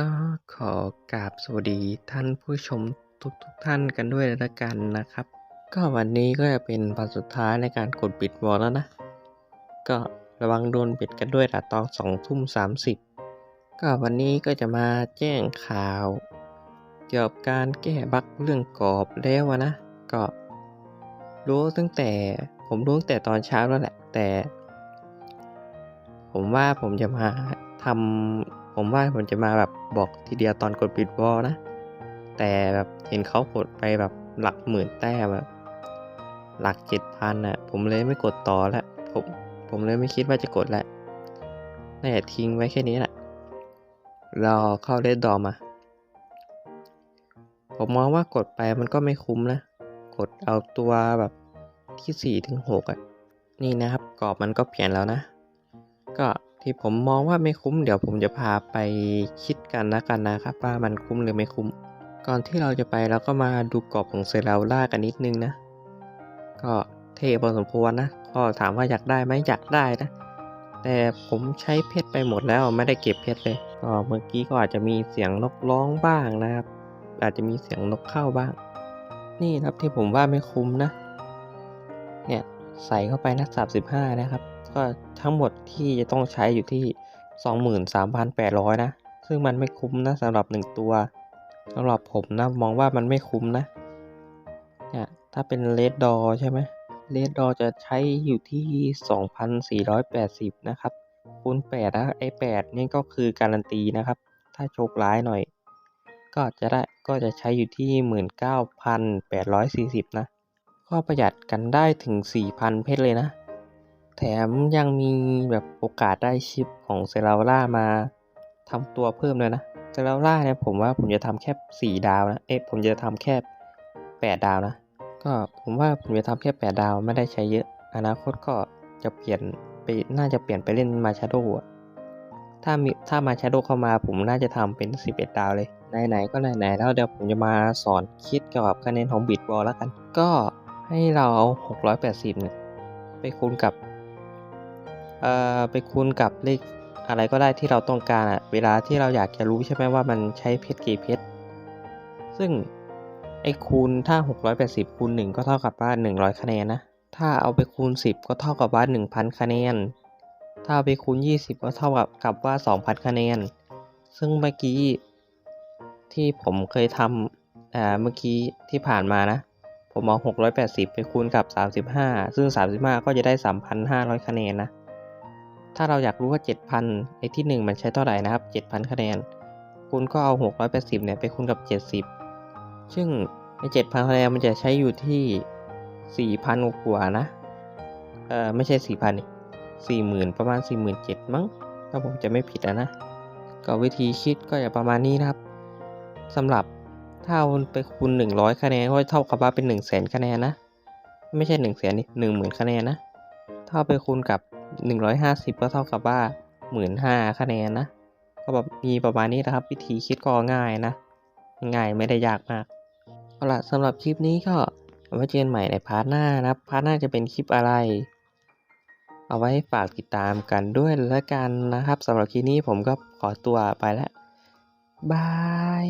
ก็ขอกราบสวัสดีท่านผู้ชมทุกๆท่านกันด้วยละกันนะครับ ก็วันนี้ก็จะเป็นวันสุดท้ายในการกดปิดวอลแล้วนะ ก็ระวังโดนปิดกันด้วยละตอนสองทุ่มสามสิบก็วันนี้ก็จะมาแจ้งข่าว เกี่ยวกับการแก้บั๊กเรื่องกรอบแล้วนะ ก็รู้ตั้งแต่ผมรู้ตั้งแต่ตอนเช้าแล้วแหละแต่ ผมว่าผมจะมาทำ ผมว่าผมจะมาแบบบอกทีเดียวตอนกดปิดวอลนะ แต่แบบเห็นเขากดไปแบบหลักหมื่นแต้มแบบหลักเจ็ดพันอะ ผมเลยไม่กดต่อแล้วผมผมเลยไม่คิดว่าจะกดแล้วน่าจะทิ้งไว้แค่นี้แหละรอเข้าเลดดอมมา ผมมองว่ากดไปมันก็ไม่คุ้มนะ กดเอาตัวแบบที่สี่ถึงหกอะ นี่นะครับกรอบมันก็เปลี่ยนแล้วนะ ก็ ที่ผมมองว่าไม่คุ้ม เดี๋ยวผมจะพาไปคิดกันนะกันนะครับว่ามันคุ้มหรือไม่คุ้ม ก่อนที่เราจะไปเราก็มาดูกรอบของเซราล่ากันนิดนึงนะ ก็เท่พอสมควรนะก็ถามว่าอยากได้ไหมอยากได้นะ แต่ผมใช้เพชรไปหมดแล้วไม่ได้เก็บเพชรเลย ก็เมื่อกี้ก็อาจจะมีเสียงนกร้องบ้างนะครับอาจจะมีเสียงนกเข้าบ้าง นี่ครับที่ผมว่าไม่คุ้มนะ เนี่ย ใส่เข้าไปนะ35 นะครับ ก็ทั้งหมดที่จะต้องใช้อยู่ที่ 23,800 นะ ซึ่งมันไม่คุ้มนะสำหรับ 1 ตัวสำหรับผมนะ มองว่ามันไม่คุ้มนะเนี่ยถ้าเป็นเลดดอใช่ไหมเลดดอจะใช้อยู่ที่ 2,480 นะครับคูณ8นะไอ้8นี่ก็คือการันตีนะครับ ถ้าโชคร้ายหน่อย ก็จะได้ก็จะใช้อยู่ที่ 19,840 นะ ก็ประหยัดกันได้ถึง 4,000 เพชรเลยนะ แถมยังมีแบบโอกาสได้ชิปของเซราล่ามาทำตัวเพิ่มเลยนะเซราล่าเนี่ยผมว่าผมจะทำแค่ 4 ดาวนะ เอ๊ะผมจะทำแค่ 8 ดาวนะ ก็ผมว่าผมจะทำแค่ 8 ดาวไม่ได้ใช้เยอะ อนาคตก็จะเปลี่ยนไปน่าจะเปลี่ยนไปเล่นมาชาโดอะถ้ามีถ้ามาชาโดเข้ามาผมน่าจะทำเป็น 11 ดาวเลยไหนๆก็ไหนๆแล้วเดี๋ยวผมจะมาสอนคิดเกี่ยวกับคะแนนของบิดบอลแล้วกัน ก็ ให้เราเอา 680เนี่ยไปคูณกับเอ่อไปคูณกับเลขอะไรก็ได้ที่เราต้องการอะเวลาที่เราอยากจะรู้ใช่ไหมว่ามันใช้เพชรกี่เพชรซึ่งไอ้คูณถ้า 680คูณ1ก็เท่ากับว่า100 คะแนนนะ ถ้าเอาไปคูณ 10 ก็เท่ากับว่า 1,000 คะแนน ถ้าเอาไปคูณ 20 ก็เท่ากับกับว่า 2,000 คะแนน ซึ่งเมื่อกี้ที่ผมเคยทำอ่าเมื่อกี้ที่ผ่านมานะ ผมเอา 680 ไปคูณกับ 35 ซึ่ง 35 ก็จะได้ 3,500 คะแนนนะ ถ้าเราอยากรู้ว่า 7,000 ไอ้ที่ 1 มันใช้เท่าไหร่นะครับ 7,000 คะแนน คุณก็เอา 680 เนี่ยไปคูณกับ 70 ซึ่งไอ้7,000 คะแนนมันจะใช้อยู่ที่ 4,000 กว่านะ เอ่อไม่ใช่ 4,000 40,000 ประมาณ 47,000 มั้ง ถ้าผมจะไม่ผิดอะนะ ก็วิธีคิดก็จะประมาณนี้นะครับสำหรับ ถ้าเอาไปคูณ100คะแนนก็เท่ากับว่าเป็น100,000คะแนนนะ ไม่ใช่100,000นี่10,000คะแนนนะถ้าไปคูณกับ150ก็เท่ากับว่า15,000คะแนนนะ ก็แบบมีประมาณนี้นะครับ วิธีคิดก็ง่ายนะ ง่ายไม่ได้ยากมากเอาล่ะสำหรับคลิปนี้ก็เอาไว้เจอกันใหม่ในพาร์ทหน้านะพาร์ทหน้าจะเป็นคลิปอะไร เอาไว้ฝากติดตามกันด้วยแล้วกันนะครับสำหรับคลิปนี้ผมก็ขอตัวไปแล้วบาย